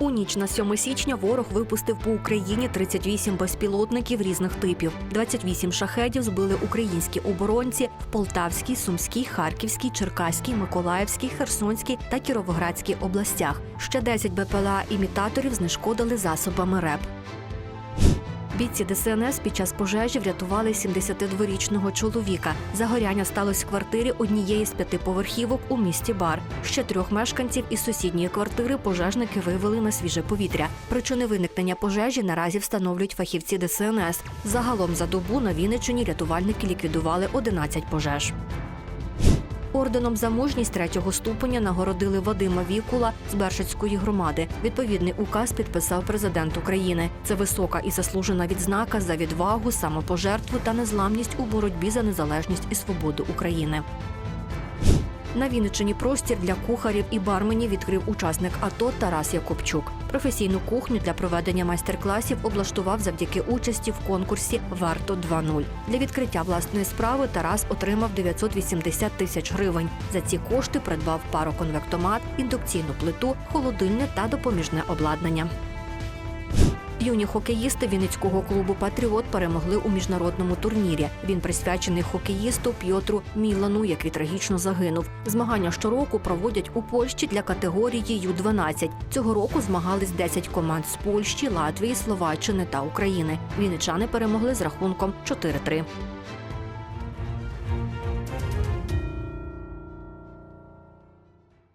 У ніч на 7 січня ворог випустив по Україні 38 безпілотників різних типів. 28 шахедів збили українські оборонці в Полтавській, Сумській, Харківській, Черкаській, Миколаївській, Херсонській та Кіровоградській областях. Ще 10 БПЛА імітаторів знешкодили засобами РЕП. Бійці ДСНС під час пожежі врятували 72-річного чоловіка. Загоряння сталося в квартирі однієї з п'ятиповерхівок у місті Бар. Ще трьох мешканців із сусідньої квартири пожежники вивели на свіже повітря. Причини виникнення пожежі наразі встановлюють фахівці ДСНС. Загалом за добу на Вінниччині рятувальники ліквідували 11 пожеж. Орденом за мужність третього ступеня нагородили Вадима Вікула з Бершицької громади. Відповідний указ підписав президент України. Це висока і заслужена відзнака за відвагу, самопожертву та незламність у боротьбі за незалежність і свободу України. На Вінниччині простір для кухарів і барменів відкрив учасник АТО Тарас Якубчук. Професійну кухню для проведення майстер-класів облаштував завдяки участі в конкурсі Варто 2.0». Для відкриття власної справи Тарас отримав 980 тисяч гривень. За ці кошти придбав пароконвектомат, індукційну плиту, холодильне та допоміжне обладнання. Юні хокеїсти Вінницького клубу Патріот перемогли у міжнародному турнірі. Він присвячений хокеїсту П'єтру Мілану, який трагічно загинув. Змагання щороку проводять у Польщі для категорії Ю-12. Цього року змагались 10 команд з Польщі, Латвії, Словаччини та України. Вінничани перемогли з рахунком 4-3.